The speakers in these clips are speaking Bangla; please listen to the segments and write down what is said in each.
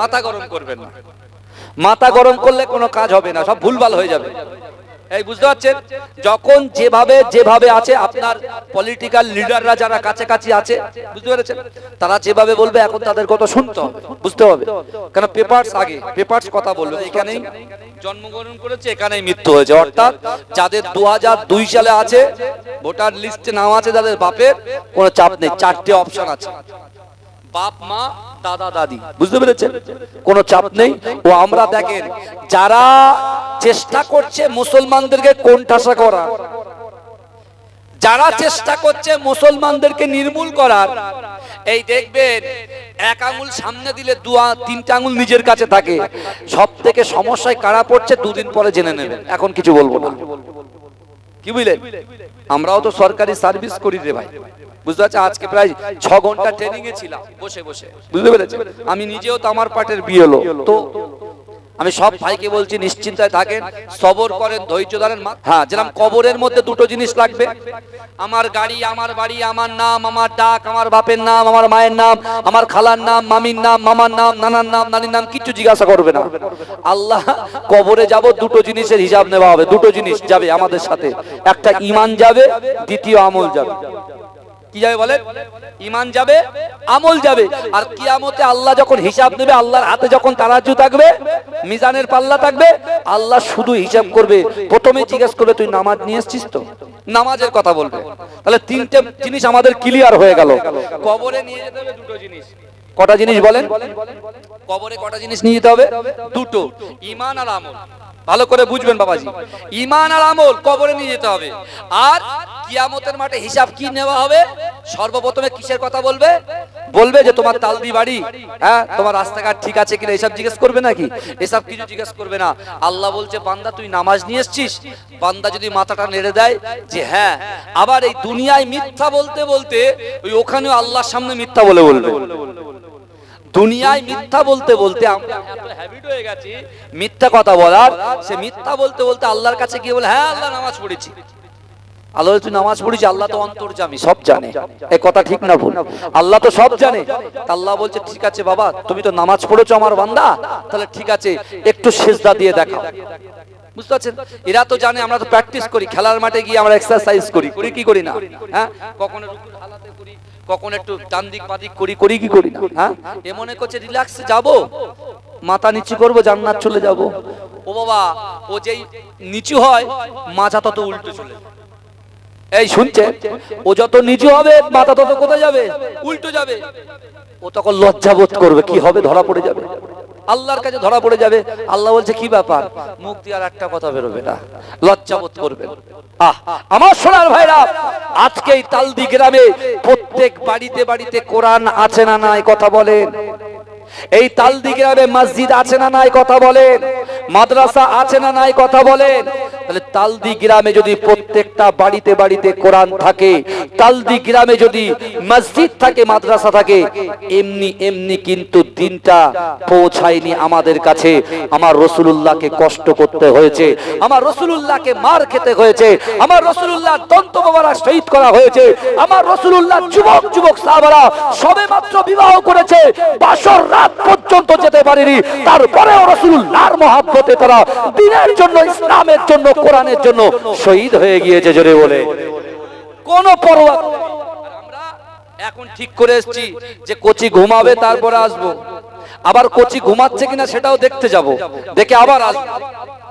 মাথা গরম করবেন না। মাথা গরম করলে কোনো কাজ হবে না, সব ভুলভাল হয়ে যাবে। এই বুঝতে পারছেন? যখন যেভাবে যেভাবে আছে, আপনার পলিটিক্যাল লিডাররা যারা কাছাকাছি আছে, বুঝতে পেরেছেন? তারা যেভাবে বলবে, এখন তাদের কথা শুনতে হবে, বুঝতে হবে। কেন? পেপারস আগে পেপারস কথা বলবে এখানেই জন্মগ্রহণ করেছে, এখানেই মৃত্যু হয়েছে। অর্থাৎ যাদের দু দুই সালে আছে, ভোটার লিস্টে নাম আছে যাদের বাপের, কোনো চাপ নেই, চারটে অপশন আছে। বাপ, মা, দাদা, দাদি। বুঝতে পেরেছেন? কোনো চাপ নেই। ও আমরা দেখেন, যারা চেষ্টা করছে মুসলমানদেরকে যারা চেষ্টা করছে মুসলমানদেরকে নির্মূল করার, এই দেখবেন, এক আঙুল সামনে দিলে দু তিনটা আঙুল নিজের কাছে থাকে। সব থেকে সমস্যায় কারা পড়ছে, দুদিন পরে জেনে নেবেন। এখন কিছু বলব না। কি বুঝলেন? আমরাও তো সরকারি সার্ভিস করি রে ভাই। বুঝতে পারছি আজকে প্রায় ছ ঘণ্টা ট্রেনিং এ ছিলাম। বসে বসে। বুঝতে পেরেছি আমি নিজেও তো আমার পাটের বিয়ে হলো। তো আমি সব ভাইকে বলছি, নিশ্চিন্তায় থাকেন, সবর করেন, ধৈর্য ধরেন। হ্যাঁ যেরকম কবরের মধ্যে দুটো জিনিস লাগবে। আমার গাড়ি, আমার বাড়ি, আমার নাম, আমার ডাক, আমার বাপের নাম, আমার মায়ের নাম, আমার খালার নাম, মামির নাম, মামার নাম, নানার নাম, নানির নাম, কিছু জিজ্ঞাসা করবে না। আল্লাহ, কবরে যাব, দুটো জিনিসের হিসাব নেওয়া হবে, দুটো জিনিস যাবে আমাদের সাথে। একটা ইমান যাবে, দ্বিতীয় আমল যাবে। কি যাবে বলেন? ইমান যাবে, আমল যাবে। আর কিয়ামতে আল্লাহ যখন হিসাব নেবে আল্লাহর হাতে যখন তারাজু থাকবে, মিজানের পাল্লা থাকবে, আল্লাহ শুধু হিসাব করবে। প্রথমে জিজ্ঞেস করবে, তুই নামাজ নিয়ে এসছিস তো? নামাজের কথা বলবে। তাহলে তিনটে জিনিস আমাদের ক্লিয়ার হয়ে গেল। কবরে নিয়ে যেতে হবে দুটো জিনিস। কটা জিনিস বলেন? কবরে কটা জিনিস নিয়ে যেতে হবে? দুটো। ইমান আর আমল। ভালো করে বুঝবেন বাবাজি। ইমান আর আমল কবরে নিয়ে যেতে হবে। আর কিয়ামতের মাঠে হিসাব কি নেওয়া হবে? সর্বপ্রথমে কিসের কথা বলবে? বলবে যে, তোমার তালদি বাড়ি। হ্যাঁ তোমার রাস্তাঘাট ঠিক আছে কিনা? এসব জিজ্ঞেস করবে নাকি? এসব কিছু জিজ্ঞেস করবে না। আল্লাহ বলছে, বান্দা, তুই নামাজ নিয়ে এসছিস? বান্দা যদি মাথাটা নেড়ে দেয় যে হ্যাঁ। আবার এই দুনিয়ায় মিথ্যা বলতে বলতে ওই ওখানেও আল্লাহর সামনে মিথ্যা বলে বলবে। দুনিয়ায় মিথ্যা বলতে বলতে আমরা এত হ্যাবিট হয়ে গেছি মিথ্যা কথা বলার সে মিথ্যা বলতে বলতে আল্লাহর কাছে গিয়ে বলে হ্যাঁ আল্লাহ নামাজ পড়েছি। আল্লাহ তুই নামাজ পড়িস আল্লাহ তো অন্তর্জামী সব জানে। এই কথা ঠিক না ভুল। আল্লাহ তো সব জানে। আল্লাহ বলছে ঠিক আছে বাবা তুমি তো নামাজ পড়েছো আমার বান্দা তাহলে ঠিক আছে একটু সেজদা দিয়ে দেখাও। বুঝতে পারছেন? এরা তো জানে আমরা তো প্র্যাকটিস করি খেলার মাঠে গিয়ে আমরা এক্সারসাইজ করি। করি কি করি না? হ্যাঁ? কখনো কখন একটু ডান দিক বাদিক করি করি কি করি হ্যাঁ? এ মনে করছে, রিল্যাক্সে, যাব? মাথা নিচু করব, জান্নাত চলে যাব? ও বাবা, ও যেই নিচু হয়, মাথা তত উল্টো চলে এই শুনছে? ও যত নিচু হবে, মাথা তত কোথায় যাবে? উল্টো যাবে। ও তখন লজ্জাবোধ করবে, কি হবে? ধরা পড়ে যাবে। আল্লাহর কাছে ধরা পড়ে যাবে। আল্লাহ বলছে, কি ব্যাপার? মুখ দিয়ে আর একটা কথা বেরোবে না। লজ্জাবোধ করবে আহ, আমার সোনার ভাইরা, আজকে তালদি গ্রামে প্রত্যেক বাড়িতে বাড়িতে কোরআন আছে না নাই, কথা বলেন। এই তালদি গ্রামে মসজিদ আছে না নাই কথা বলেন? মাদ্রাসা আছে না নাই কথা বলেন? তাহলে তালদি গ্রামে যদি প্রত্যেকটা বাড়িতে বাড়িতে কোরআন থাকে তালদি গ্রামে যদি মসজিদ থাকে, মাদ্রাসা থাকে, এমনি এমনি কিন্তু দিনটা পৌঁছায়নি আমাদের কাছে। আমার রসুলুল্লাহকে কষ্ট করতে হয়েছে, আমার রসুলুল্লাহকে মার খেতে হয়েছে, আমার রসুলুল্লাহ দন্ত বাবারা শহীদ করা হয়েছে, আমার রসুলুল্লাহ যুবক যুবক সাহাবারা সবে মাত্র বিবাহ করেছে, বাসর রাত পর্যন্ত যেতে পারেনি। তারপরেও রসুল্লাহর মহাব্বতে তারা দিনের জন্য, ইসলামের জন্য, কোরআনের জন্য শহীদ হয়ে গিয়েছে জোরে বলে। কোন পরোয়া এখন ঠিক করে এসছি যে কোচি ঘুমাবে, তারপরে আসব। আবার কোচি ঘুমাচ্ছে কিনা সেটাও দেখতে যাব। দেখে আবার আসব।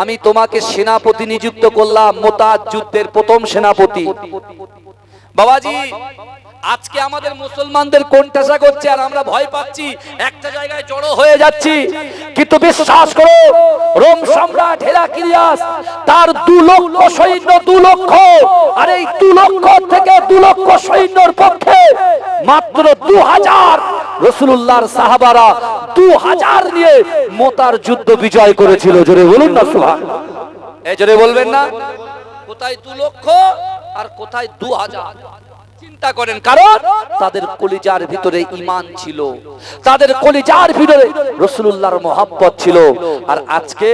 আমি তোমাকে সেনাপতি নিযুক্ত করলাম, মোতাজ যুদ্ধের প্রথম সেনাপতি। বাবাজি, আজকে আমাদের মুসলমানদের কোনটাসা করছে আর আমরা ভয় পাচ্ছি, একটা জায়গায় জড়ো হয়ে যাচ্ছি। কিন্তু বিশ্বাস করো, রোম সম্রাট হেরাক্লিয়াস তার দু লক্ষ সৈন্য, দু লক্ষ, আর এই দু লক্ষ থেকে দু লক্ষ সৈন্যর পক্ষে মাত্র দু হাজার রসুল্লাহর সাহাবারা দু হাজার নিয়ে মোতার যুদ্ধ বিজয় করেছিল। জোরে বলুন না সুহান এই জোরে বলবেন না। কোথায় দু লক্ষ আর কোথায় দু হাজার? চিন্তা করেন, কারণ তাদের কলিজার ভিতরে ইমান ছিল। তাদের কলিজার ভিতরে রসুল্লাহর মহাব্বত ছিল। আর আজকে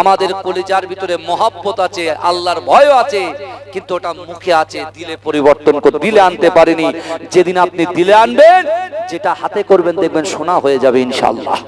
আমাদের কলিজার ভিতরে মহাব্বত আছে, আল্লাহর ভয় আছে, কিন্তু ওটা মুখে আছে, দিলে পরিবর্তন দিলে আনতে পারেনি। যেদিন আপনি দিলে আনবেন, যেটা হাতে করবেন, দেখবেন সোনা হয়ে যাবে ইনশাল্লাহ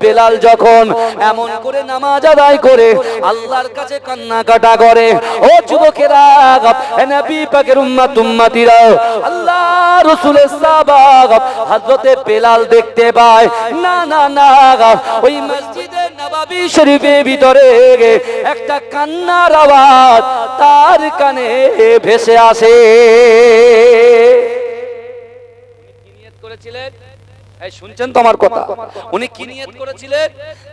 বেলাল যখন এমন করে নামাজ আদায় করে, আল্লাহর কাছে কান্নাকাটা করে, ও যুবকেরা, এ উম্মাত উম্মাতিরা আল্লাহ রাসূলের সাহাবা হযরতে বেলাল দেখতে পায়, না না না ওই মসজিদে নবাবী শরীফের ভিতরে একটা কান্নার আওয়াজ তার কানে ভেসে আসে। করেছিলেন? শুনছেন তো আমার কথা? উনি কি নিয়ত করেছিলেন?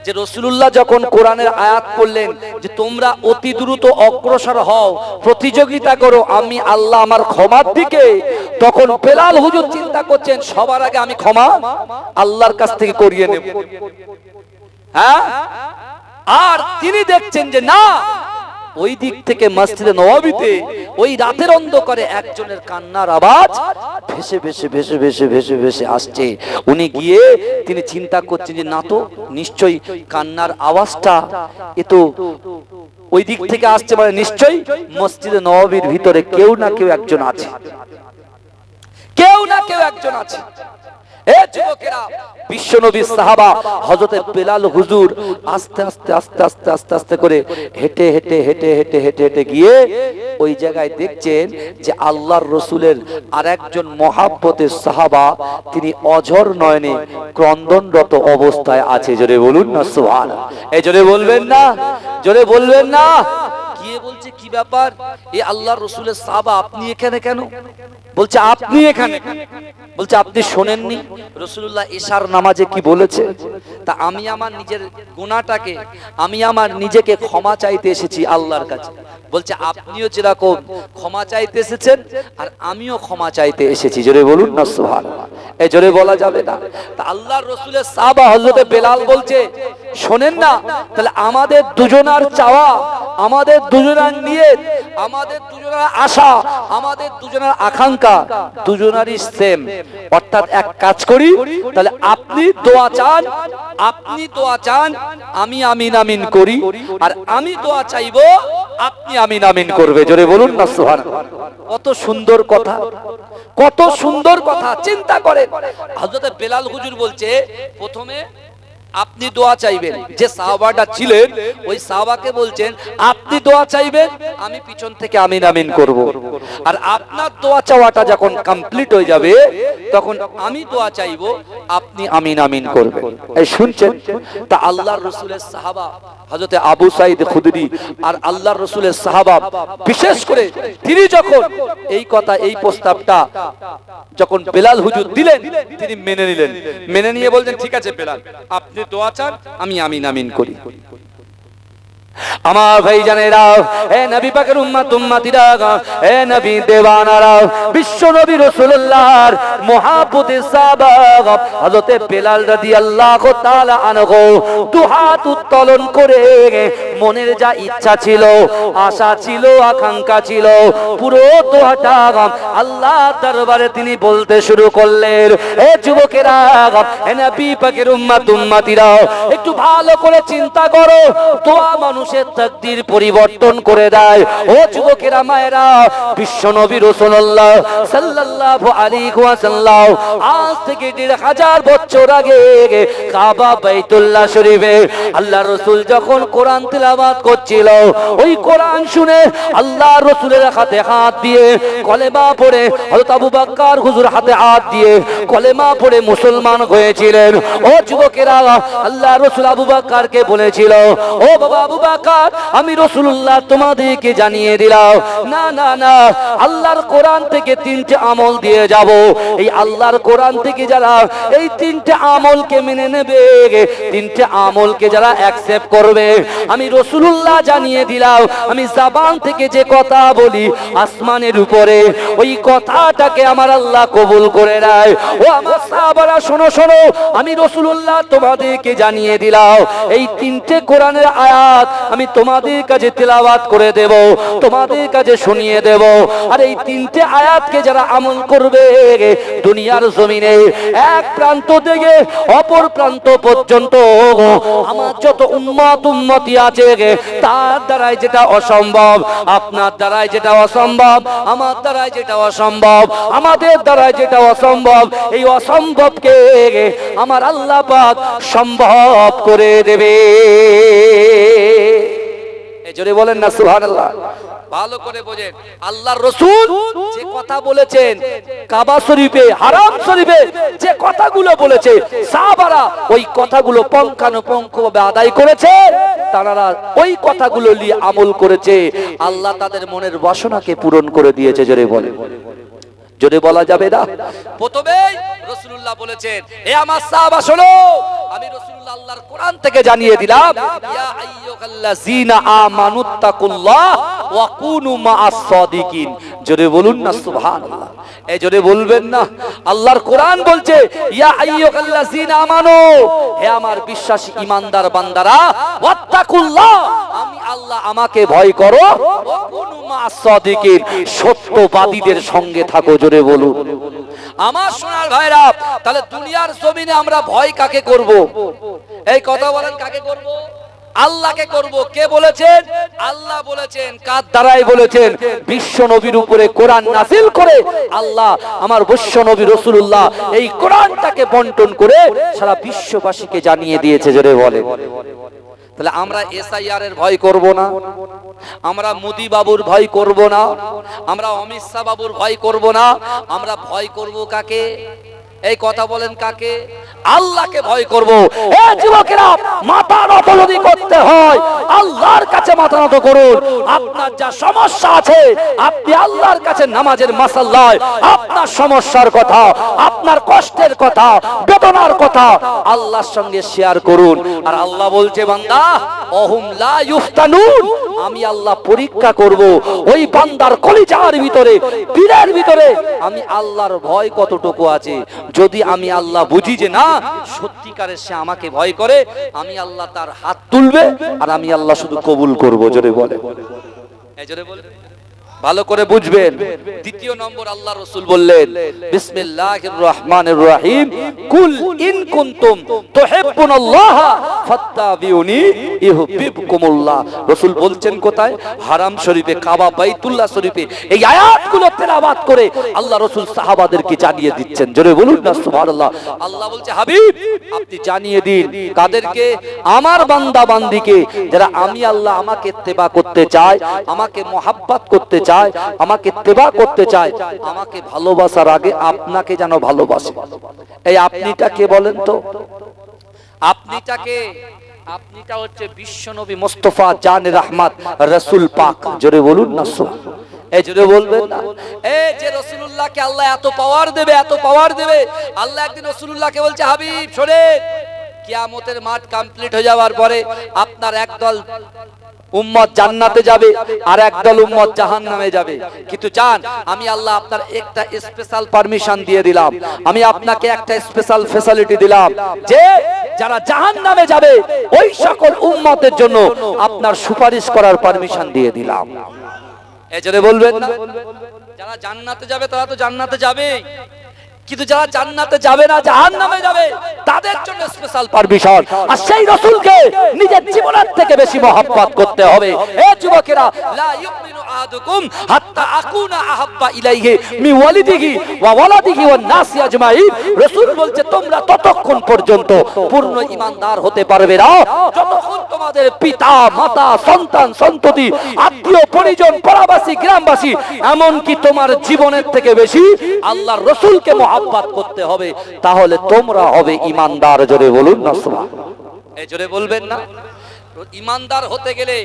যে রসুলুল্লাহ যখন কোরআনের আয়াত করলেন যে তোমরা অতি দ্রুত অগ্রসর হও, প্রতিযোগিতা করো, আমি আল্লাহ আমার ক্ষমার দিকে, তখন বেলাল হুজুর চিন্তা করছেন, সবার আগে আমি ক্ষমা আল্লাহর কাছ থেকে করিয়ে নেব। হ্যাঁ? আর তিনি দেখছেন যে না ওই দিক থেকে মসজিদে নবাবিতে ওই রাতের অন্ধকারে একজনের কান্নার আওয়াজ ভেসে ভেসে ভেসে ভেসে ভেসে ভেসে আসছে। উনি গিয়ে তিনি চিন্তা করছেন যে, না তো, নিশ্চয়ই কান্নার আওয়াজটা এ তো ওই দিক থেকে আসছে মানে নিশ্চয়ই মসজিদে নবাবির ভিতরে কেউ না কেউ একজন আছে। কেউ না কেউ একজন আছে। এ যুবকেরা, বিশ্বনবী সাহাবা, হযরতে বেলাল হুজুর আস্তে আস্তে আস্তে আস্তে আস্তে আস্তে করে হেঁটে হেঁটে হেঁটে হেঁটে হেঁটে হেঁটে গিয়ে ওই জায়গায় দেখছেন যে আল্লাহর রসুলের আর একজন মহাব্বতের সাহাবা, তিনি অঝর নয়নে ক্রন্দনরত অবস্থায় আছে। জোরে বলুন না সুবহান এই জোরে বলবেন না, জোরে বলবেন না। ব্যাপার? এ আল্লাহর রসুলের সাহাবা আপনি এখানে কেন? বলছে, আপনি এখানে বলছে, আপনি শোনেননি? রসুল্লাহ এশার নামাজে কি বলেছে? তা আমি আমার নিজের গুণাটাকে আমি আমার নিজেকে ক্ষমা চাইতে এসেছি আল্লাহর কাছে। বলছে, আপনিও যেরকম ক্ষমা চাইতে এসেছেন আর আমিও ক্ষমা চাইতে এসেছি। জোরে বলুন না সুহান এ জোরে বলা যাবে না। তা আল্লাহর রসুলের সাহাবা হজরতে বেলাল বলছে, শোনেন না, তাহলে আমাদের দুজনার চাওয়া, আমাদের দুজনার নিয়ে আমাদের দুজনার আশা, আমাদের দুজনার আকাঙ্ক্ষা দুজনারই সেম অর্থাৎ এক কাজ করি, তাহলে আপনি দোয়া চান, আপনি দোয়া চান, আমি আমিন আমিন করি, আর আমি দোয়া চাইব আপনি আমিন আমিন করবে। জোরে বলুন না সুহান কত সুন্দর কথা, কত সুন্দর কথা, চিন্তা করেন। হজরত বেলাল হুজুর বলছে, প্রথমে আপনি দোয়া চাইবেন। যে সাহাবাটা ছিলেন, ওই সাহাবাকে বলছেন, আপনি দোয়া চাইবেন, আমি পিছন থেকে আমিন আমিন করব। আর আপনার দোয়া চাওয়াটা যখন কমপ্লিট হয়ে যাবে, তখন আমি দোয়া চাইব, আপনি আমিন আমিন করবেন। এই শুনছেন? তা আল্লাহর রসুলের সাহাবা, হযরতে আবু সাইদ খুদরি আর আল্লাহর রসুলের সাহাবা, বিশেষ করে তিনি যখন এই কথা, এই প্রস্তাবটা যখন বেলাল হুজুর দিলেন, তিনি মেনে নিলেন। মেনে নিয়ে বলছেন ঠিক আছে বেলাল, আপনি দোয়া চান, আমি আমিন আমিন করি। আমার ভাই জানে রাও হে নবী পাকের উম্মাত, উম্মাতিরা হে নবী দেওয়ানারা, বিশ্ব নবী রাসূলুল্লাহর মহাপুতে সাহাবা হযরতে বেলাল রাদিয়াল্লাহু তাআলা আনহু দুহাত উত্তোলন করে মনের যা ইচ্ছা ছিল, আশা ছিল, আকাঙ্ক্ষা ছিল, পুরো দোয়াটা আল্লাহ দরবারে তিনি বলতে শুরু করলেন, এ যুবকেরা, এ নবী পাকের উম্মাত, উম্মাতিরা, একটু ভালো করে চিন্তা করো, দোয়া মানুষের তাকদীর পরিবর্তন করে দেয়। ও যুবকেরা, মায়েরা, বিশ্ব নবী রাসূলুল্লাহ সাল্লাল্লাহু আলাইহি ওয়াসাল্লাম আজ থেকে দেড় হাজার বছর আগে কাবা বাইতুল্লাহ শরীফে আল্লাহ রসুল যখন কোরআন করছিল, ওই কোরআন শুনে আল্লাহ রসুলের হাতে হাত দিয়ে কলেমা পড়ে আবু হুজুর হাতে হাত দিয়ে কলেমা পড়ে মুসলমান হয়েছিলেন। ও যুবকেরা, আল্লাহ রসুল আবু বকরকে বলেছিল, ও বাবা আবু বকর, আমি রসুল্লাহ তোমাদেরকে জানিয়ে দিলাম, না না না, আল্লাহর কোরআন থেকে তিনটে আমল দিয়ে যাব এই আল্লাহর কোরআন থেকে যারা এই তিনটে আমলকে মেনে নেবে, তিনটে আমলকে যারা অ্যাকসেপ্ট করবে, আমি রসুল্লাহ জানিয়ে দিলাম, আমি জাবান থেকে যে কথা বলি, আসমানের উপরে, ওই কথাটাকে আমার আল্লাহ কবুল করে নেয়। ও আমার সাহাবারা, শোনো শোনো, আমি রসুল্লাহ তোমাদেরকে জানিয়ে দিলাম, এই তিনটে কোরআনের আয়াত আমি তোমাদের কাছে তেলাওয়াত করে দেব, তোমাদের কাছে শুনিয়ে দেব। আর এই তিনটে আয়াতকে যারা আমল করবে দুনিয়ার জমিনে এক প্রান্ত থেকে অপর প্রান্ত পর্যন্ত আমার যত উন্মত উন্মতি আছে তার দ্বারাই যেটা অসম্ভব, আপনার দ্বারাই যেটা অসম্ভব, আমার দ্বারাই যেটা অসম্ভব, আমাদের দ্বারাই যেটা অসম্ভব, এই অসম্ভবকে আমার আল্লাহ পাক সম্ভব করে দেবে। জোরে বলেন না, সুবহানাল্লাহ। ভালো করে বোঝেন। আল্লাহর রসুল যে কথা বলেছেন, কাবা শরীফে, হারাম শরীফে যে কথাগুলো বলেছে, সাহাবারা ওই কথাগুলো পঙ্খানুপঙ্খভাবে আদায় করেছে, তারা ওই কথাগুলো নিয়ে আমল করেছে। আল্লাহ তাদের মনের বাসনাকে পূরণ করে দিয়েছে, জোরে বলে। জোরে বলা যাবে না? প্রথমেই রসুল্লাহ বলেছেন, এ আমার সাহাবা, শোনো আমি রসুল্লাহ আল্লাহর কোরআন থেকে জানিয়ে দিলাম, ইয়া আমানুত্তাকুল্লাহ ওয়া কুনু মাআস সাদিকিন। জোরে বলুন না, সুবহানাল্লাহ। এই জোরে বলবেন না। আল্লাহর কোরআন বলছে, ইয়া আমানু, হে আমার বিশ্বাসী ঈমানদার বান্দারা, ওয়াত্তাকুল্লাহ। আমি আল্লাহ আমাকে ভয় করো, ওয়া কুনু মাআস সাদিকিন। সত্যবাদীদের সঙ্গে থাকো, জোরে বলুন। আমার সোনার ভাইরা, তাহলে দুনিয়ার জমিনে আমরা ভয় কাকে করব? এই কথা বলেন কাকে করব? আল্লাহকে করব। কে বলেছেন? আল্লাহ বলেছেন, কার দ্বারাই বলেছেন? বিশ্ব নবীর উপরে কোরআন নাসিল করে আল্লাহ আমার বৈশ্য নবী রসুল্লাহ এই কোরআনটাকে বন্টন করে সারা বিশ্ববাসীকে জানিয়ে দিয়েছে, জোরে বলে তাহলে আমরা এসআইআর এর ভয় করব না। আমরা মোদি বাবুর ভয় করব না। আমরা অমিত শাহ বাবুর ভয় করব না। আমরা ভয় করব কাকে? এই কথা বলেন কাকে? আল্লাহকে ভয় করব। এ যুবকেরা, মাথা নত যদি করতে হয়, আল্লাহর কাছে মাথা নত করুন। আপনার যা সমস্যা আছে, আপনি আল্লাহর কাছে নামাজের মাসাল্লায়, আপনার সমস্যার কথা, আপনার কষ্টের কথা, বেদনার কথা আল্লাহর সঙ্গে শেয়ার করুন। আর আল্লাহ বলছে, বান্দা আমি আল্লাহ পরীক্ষা করব ওই বান্দার কলিজার ভিতরে, পীরের ভিতরে। আমি আল্লাহর ভয় কতটুকু আছে? যদি আমি আল্লাহ বুঝি যে না, সত্যিকারের সে আমাকে ভয় করে, আমি আল্লাহ তার হাত তুলবে আর আমি আল্লাহ শুধু কবুল করব, জোরে বলে জোরে বলে ভালো করে বুঝবেন। দ্বিতীয় নম্বর আল্লাহ রসুল বললেন, বিসমিল্লাহির রহমানির রহিম। কুল ইন কুনতুম তুহিব্বুনাল্লাহ ফাত্তাবিউনি ইউহিব্বুকুমুল্লাহ। রাসূল বলছেন কোথায়? হারাম শরীফে, কাবা বাইতুল্লাহ শরীফে। এই আয়াতগুলো তেলাওয়াত করে আল্লাহ রাসূল সাহাবাদেরকে জানিয়ে দিচ্ছেন। জোরে বলুন না, সুবহানাল্লাহ। আল্লাহ বলছে, হাবিব, আপনি জানিয়ে দিন কাদেরকে আমার বান্দা বান্দিকে যারা আমি আল্লাহ আমাকে ইত্তেবা করতে চায়, আমাকে মহাব্বত করতে চায় আমাকে ইত্তেবা করতে চায় আমাকে ভালোবাসার আগে আপনাকে যেন ভালোবাসে। এই আপনিটা কে বলেন তো। আপনিটাকে আপনিটা হচ্ছে বিশ্বনবী মোস্তফা জান রহমাত রসুল পাক। জোরে বলুন না সো এই জোরে বলবেন না। এই যে রসুলুল্লাহকে আল্লাহ এত পাওয়ার দেবে এত পাওয়ার দেবে। আল্লাহ একদিন রসুলুল্লাহকে বলছে হাবিব শোনেন। কিয়ামতের মাঠ কমপ্লিট হয়ে যাওয়ার পরে আপনার একদল উম্মত জান্নাতে যাবে আর একদল উম্মত জাহান্নামে যাবে। কিন্তু জান, আমি আল্লাহ আপনার একটা স্পেশাল পারমিশন দিয়ে দিলাম। আমি আপনাকে একটা স্পেশাল ফ্যাসিলিটি দিলাম যে যারা জাহান্নামে যাবে, ওই সকল উম্মতের জন্য আপনার সুপারিশ করার পারমিশন দিয়ে দিলাম। এজন্য বলবেন না? যারা জান্নাতে যাবে, তারা তো জান্নাতে যাবেই। কিন্তু যারা জান্নাতে যাবে না, জাহান্নামে যাবে, তাদের জন্য স্পেশাল পারমিশন আর সেই রাসূলকে নিজের জীবনের থেকে বেশি মহব্বত করতে হবে। এ যুবকেরা, লা ইউমিনু আহাদুকুম হাত্তা আকুনা আহাব্বা ইলাইহি মি ওয়ালিদিহি ওয়া ওয়ালাদিহি ওয়ান নাসি আজমাইন। রাসূল বলছে, তোমরা ততক্ষণ পর্যন্ত পূর্ণ ঈমানদার হতে পারবে না। যতক্ষণ তোমাদের পিতা, মাতা, সন্তান, সন্ততি, আত্মীয়, পরিজন পরাবাসী গ্রামবাসী, এমনকি তোমার জীবনের থেকে বেশি আল্লাহর রসুলকে মহাব্বাত করতে হবে। তাহলে তোমরা হবে ইমানদার, জোরে বলুন না জোরে বলবেন না। ইমানদার হতে গেলে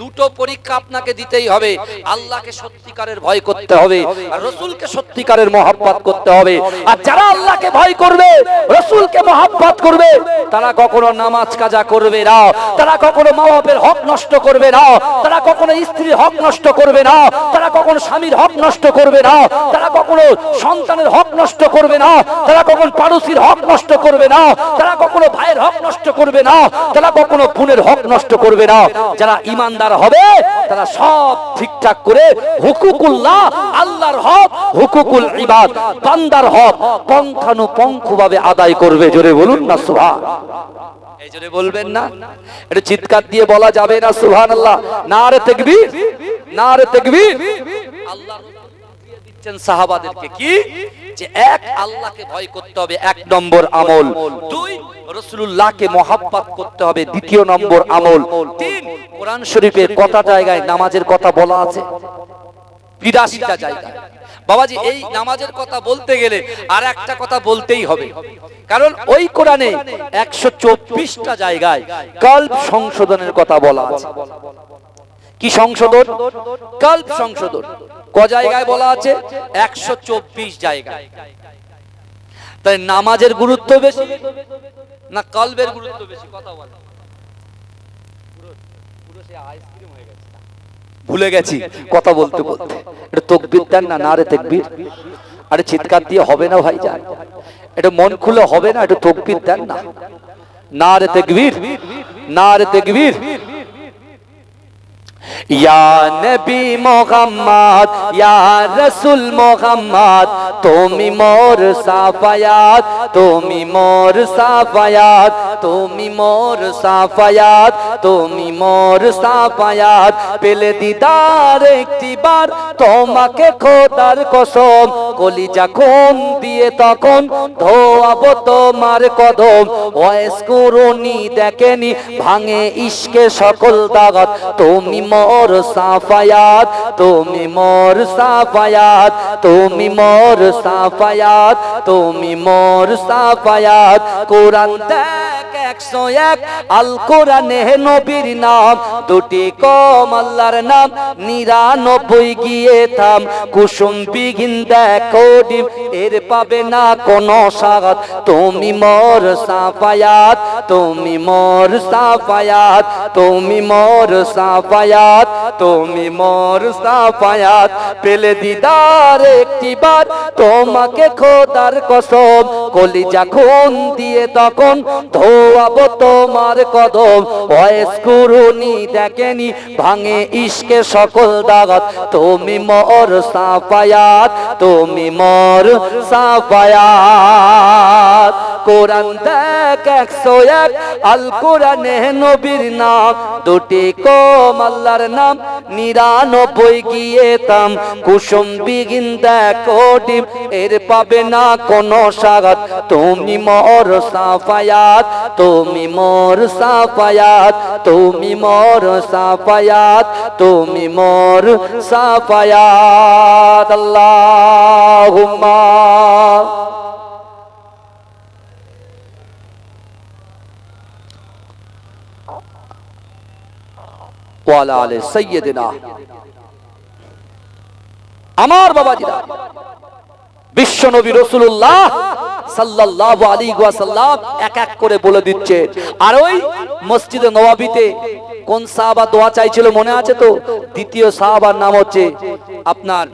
দুটো পরীক্ষা আপনাকে দিতেই হবে। আল্লাহকে সত্যিকারের ভয় করতে হবে, আর রসুলকে সত্যিকারের মহাব্বত করতে হবে। আর যারা আল্লাহকে ভয় করবে, রসুলকে মহাব্বত করবে, তারা কখনো নামাজ কাজা করবে না। তারা কখনো মা বাপের হক নষ্ট করবে না। তারা কখনো স্ত্রীর হক নষ্ট করবে না। তারা কখনো স্বামীর হক নষ্ট করবে না। তারা কখনো সন্তানের হক নষ্ট করবে না। তারা কখনো পাড়োশির হক নষ্ট করবে না। তারা কখনো ভাইয়ের হক নষ্ট করবে না। তারা কখনো বোনের হক নষ্ট করবে না। যারা ইমানদার হবে, তারা সব ঠিকঠাক করে হুকুকুল্লাহ, আল্লাহর হক, হুকুকুল ইবাদ, বান্দার হক পঙ্খানুপঙ্খ ভাবে আদায় করবে। জোরে বলুন না, সুবহান এই জোরে বলবেন না। এটা চিৎকার দিয়ে বলা যাবে না সুবহানাল্লাহ না রে তাকবীর না রে তাকবীর। আল্লাহ দিচ্ছেন সাহাবাদেরকে কি? যে এক আল্লাহকে ভয় করতে হবে, এক নম্বর আমল। দুই রসুল্লাহকে মহাব্বত করতে হবে, দ্বিতীয় নম্বর আমল। তিন, কোরআন শরীফের কটা জায়গায় নামাজের কথা বলা আছে। বিরাশিটা জায়গায় বাবাজি, এই নামাজের কথা বলতে গেলে আর একটা কথা বলতেই হবে। কারণ ওই কোরআনে একশো জায়গায় কল্প সংশোধনের কথা বলা আছে। কি সংশোধন? কল্প সংশোধন। ক জায়গায় বলা আছে? একশো চব্বিশ জায়গায়। তাই নামাজের গুরুত্ব বেশি না কলবের গুরুত্ব বেশি? কথা বলে। ভুলে গেছি। কথা বলতে বলতে। এটা তকবির দেন না না রে তকবির? আরে চিৎকার দিয়ে হবে না ভাই যান এটা মন খুলে হবে না, এটা তকবির দেন না। না রে তকবির, না রে তকবির। নবী মোহাম্মদ, ইয়া মোহাম্মদ, তুমি মোর সাফায়াত, তুমি মোর সাফায়াত, তুমি মোর সাফায়াত, তুমি মোর সাফায়াত। পেলে দিদার তোমাকে খোদার কসম কলি যখন দিয়ে তখন ধোয়াবো তোমার কদম। ওয়েস দেখেনি, ভাঙে ইশকে সকল দাগত তুমি মোর সাফায়াত, তুমি মোর সাফায়াত, তুমি মোর সাফায়াত, তুমি মোর সাফায়াত। কোরআন একশো এক, আল কোরআনে নবীর নাম, দুটি কম আল্লাহর নাম, নিরানব্বই গিয়ে থাম। কুসুম বিঘিন দেখো ডিম, এর পাবে না কোনো স্বাগত তুমি মোর সাফায়াত, তুমি মোর সাফায়াত, তুমি মোর সাফায়াত। তুমি মোর সাফায়াত পেলে দিদার একটি বার তোমাকে খোদার কসম কলি যখন দিয়ে তখন ধোয়াবো তোমার কদম। ভয়েস কুরুনি দেখেনি, ভাঙে ইশকে সকল দাগত। তুমি মোর সাফায়াত, তুমি মোর সাফায়াত। কোরআন দেখ একশো এক, আল কোরআনে নবীর নাম। দুটি কম আল্লাহর নাম নিরানব্বই গিয়ে তাম কুসুম বিগিন দেখো এর পাবে না কোনো স্বাগত তুমি মোর সাফায়াত, তুমি মোর সাফায়াত, তুমি মোর সাফায়াত, তুমি মোর সাফায়াত। আল্লাহুম্মা ওয়ালা আলে বাবাজিরা, বিশ্ব নবী রসুল্লাহ সাল্লাহ আলী ওয়াসাল্লাম এক এক করে বলে দিচ্ছে। আর ওই মসজিদে নবাবিতে কোন সাহাবা দোয়া চাইছিল মনে আছে তো? দ্বিতীয় সাহাবার নাম হচ্ছে আপনার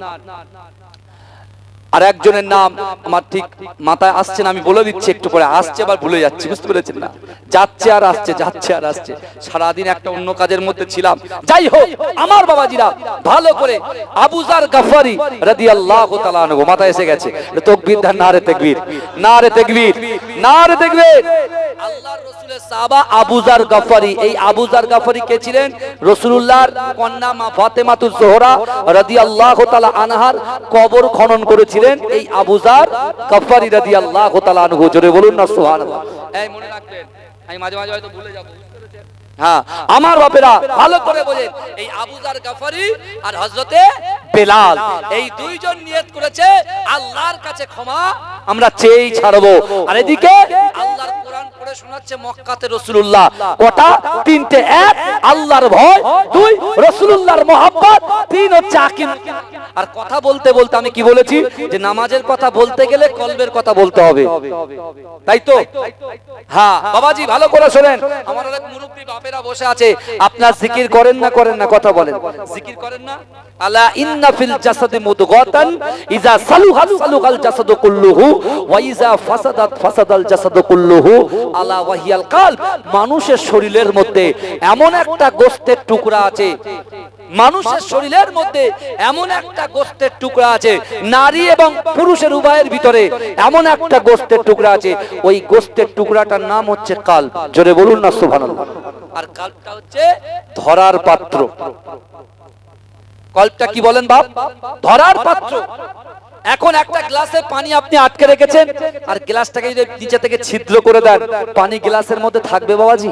আর একজনের নাম আমার ঠিক মাথায় আসছে না, আমি বলে দিচ্ছি একটু পরে, আসছে আবার ভুলে যাচ্ছি, বুঝতে পেরেছেন না? যাচ্ছে আর আসছে, যাচ্ছে আর আসছে। সারাদিন একটা অন্য কাজের মধ্যে ছিলাম। যাই হোক, আমার বাবাজিরা ভালো করে আবুজার গাফারি রাদিয়াল্লাহু তাআলা আনহু, মাথায় এসে গেছে। তাকবীর ধান নারে তাকবীর? নারে তাকবীর? নারে তাকবীর? আল্লাহর রাসূলের সাহাবা আবুজার গাফারি। এই আবুজার গাফারি কে ছিলেন? রাসূলুল্লাহর কন্যা মা ফাতেমাতুজ জোহরা রাদিয়াল্লাহু তাআলা আনহার কবর খনন করেছিলেন। এই আবুজার গাফারি রাদি আল্লাহ জোরে বলুন না সোহান এই মনে রাখবেন আমি মাঝে মাঝে হয়তো ভুলে যাব হ্যাঁ আমার বাপেরা ভালো করে বোঝেন এই আবুজার গাফারি আর হজরতে বেলাল এই দুইজন নিয়ত করেছে আল্লাহর কাছে ক্ষমা আমরা চেয়েই ছাড়বো। আর এদিকে আল্লাহর পড়ে শোনাচ্ছে মক্কাতে রসুল্লাহ কটা? তিনটে এক, আল্লাহর ভয়। দুই রসুল্লাহর মোহাম্মত তিন হচ্ছে আকিম আর কথা বলতে বলতে আমি কি বলেছি? যে নামাজের কথা বলতে গেলে কলবের কথা বলতে হবে। তাই তো? হ্যাঁ বাবাজি, ভালো করে শোনেন। আমার অনেক মুরব্বী বাপেরা বসে আছে। আপনার জিকির করেন না করেন না, কথা বলেন। জিকির করেন না? আলা ইন্না ফিল জাসাদি মুদগাতান ইজা সালুহাত সালুহাল জাসাদু কুল্লুহু ওয়া ইজা ফাসাদাত ফাসাদাল জাসাদু কুল্লুহু আলা ওয়াহিয়াল কালব মানুষের শরীরের মধ্যে এমন একটা গোস্তের টুকরা আছে, মানুষের শরীরের মধ্যে এমন একটা গোস্তের টুকরা আছে, নারী এবং পুরুষের উভয়ের ভিতরে এমন একটা গোস্তের টুকরা আছে, ওই গোস্তের টুকরাটার নাম হচ্ছে কাল, জোরে বলুন না, সুবহানাল্লাহ। আর কালটা হচ্ছে ধরার পাত্র। কল্পটা কি বলেন বাপ? ধরার পাত্র। এখন একটা গ্লাসে পানি আপনি আটকে রেখেছেন, আর গ্লাসটাকে যদি নিচে থেকে ছিদ্র করে দেন, পানি গ্লাসের মধ্যে থাকবে বাবাজি?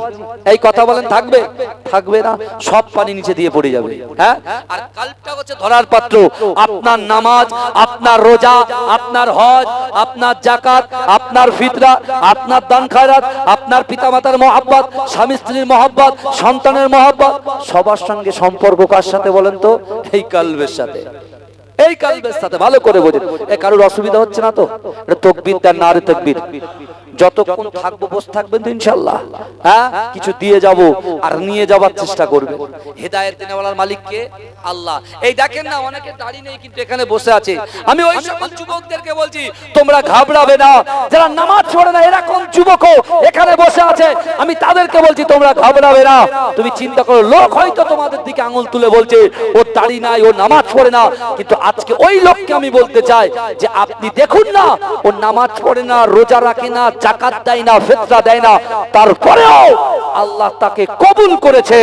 এই কথা বলেন, থাকবে? থাকবে না, সব পানি নিচে দিয়ে পড়ে যাবে হ্যাঁ? আর কাল্পটা হচ্ছে ধরার পাত্র, আপনার নামাজ, আপনার রোজা, আপনার হজ, আপনার জাকাত আপনার ফিতরা, আপনার দান খায়রাত, আপনার পিতামাতার মহাব্বত, স্বামী স্ত্রীর মহাব্বত, সন্তানের মহাব্বত, সবার সঙ্গে সম্পর্ক কার সাথে বলেন তো? এই কালবের সাথে। এই কালবের সাথে ভালো করে বোঝেন। এ কারোর অসুবিধা হচ্ছে না তো? এটা তকবির, তার না রে তকবির। যতক্ষণ থাকব, বসে থাকবেন তো ইনশাল্লাহ হ্যাঁ? কিছু দিয়ে যাব আর নিয়ে যাবার চেষ্টা করবে হেদায়েত দেনেওয়ালার মালিক কে আল্লাহ। এই দেখেন না, অনেকে দাড়ি নেই, কিন্তু এখানে বসে আছে। আমি ওই সকল যুবকদেরকে বলছি, তোমরা ঘাবড়াবে না। যারা নামাজ পড়ে না এরকম যুবকও এখানে বসে আছে। আমি তাদেরকে বলছি, তোমরা ঘাবড়াবে না। তুমি চিন্তা করো, লোক হয়তো তোমাদের দিকে আঙুল তুলে বলছে, ও দাড়ি নাই, ও নামাজ পড়ে না। কিন্তু আজকে ওই লোককে আমি বলতে চাই যে, আপনি দেখুন না, ও নামাজ পড়ে না, রোজা রাখে না জাকাত দেয় না, ফেতরা দেয় না। তারপরেও আল্লাহ তাকে কবুল করেছে,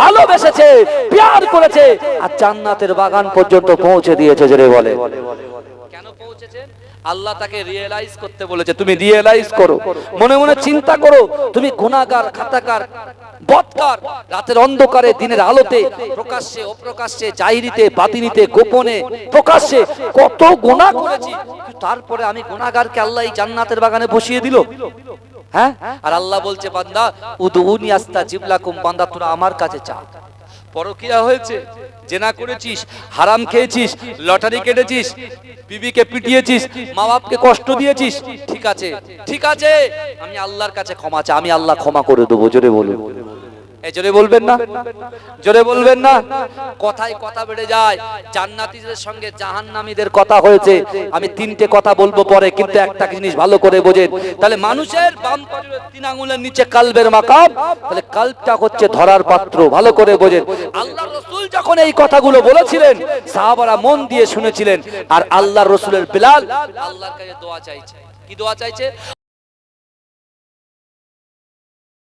ভালোবেসেছে, প্যার করেছে, আর জান্নাতের বাগান পর্যন্ত পৌঁছে দিয়েছে, জেরে বলে। কেন পৌঁছেছেন আল্লাহ তাকে রিয়েলাইজ করতে বলেছে, তুমি রিয়েলাইজ করো। মনে মনে চিন্তা করো, তুমি গুনাহগার, খাতাকার, বদকার, রাতের অন্ধকারে, দিনের আলোতে, প্রকাশ্যে, অপ্রকাশ্যে, জাহিরিতে, বাতিনিতে, গোপনে, প্রকাশ্যে, কত গুনাহ করেছি তারপরে আমি গুনাহগারকে আল্লাহ জান্নাতের বাগানে বসিয়ে দিল। হ্যাঁ? আর আল্লাহ বলছে, বান্দা উদুনি আস্তা জিবলাকুম বান্দা, তোরা আমার কাছে চা পরকিয়া হয়েছে, জেনা করেছিস, হারাম খেয়েছিস, লটারি কেটেছিস, বিবিকে পিটিয়েছিস মা বাপকে কষ্ট দিয়েছিস, ঠিক আছে ঠিক আছে, আমি আল্লাহর কাছে ক্ষমা চাই, আমি আল্লাহ ক্ষমা করে দেবো, জোরে বলুন। জোরে বলবেন না? জোরে বলবেন না? কথায় কথা বেড়ে যায়। জান্নাতীদের সঙ্গে জাহান্নামীদের কথা হয়েছে। আমি তিনটে কথা বলব পরে, কিন্তু একটা জিনিস ভালো করে বোঝেন। তাহলে মানুষের বাম তিন আঙুলের নিচে কালবের মাকাম, তাহলে কালটা হচ্ছে ধরার পাত্র, ভালো করে বোঝেন। আল্লাহ রসুল যখন এই কথাগুলো বলেছিলেন, সাহাবারা মন দিয়ে শুনেছিলেন, আর আল্লাহ রসুলের বিলাল আল্লাহর কাছে দোয়া চাইছে। কি দোয়া চাইছে?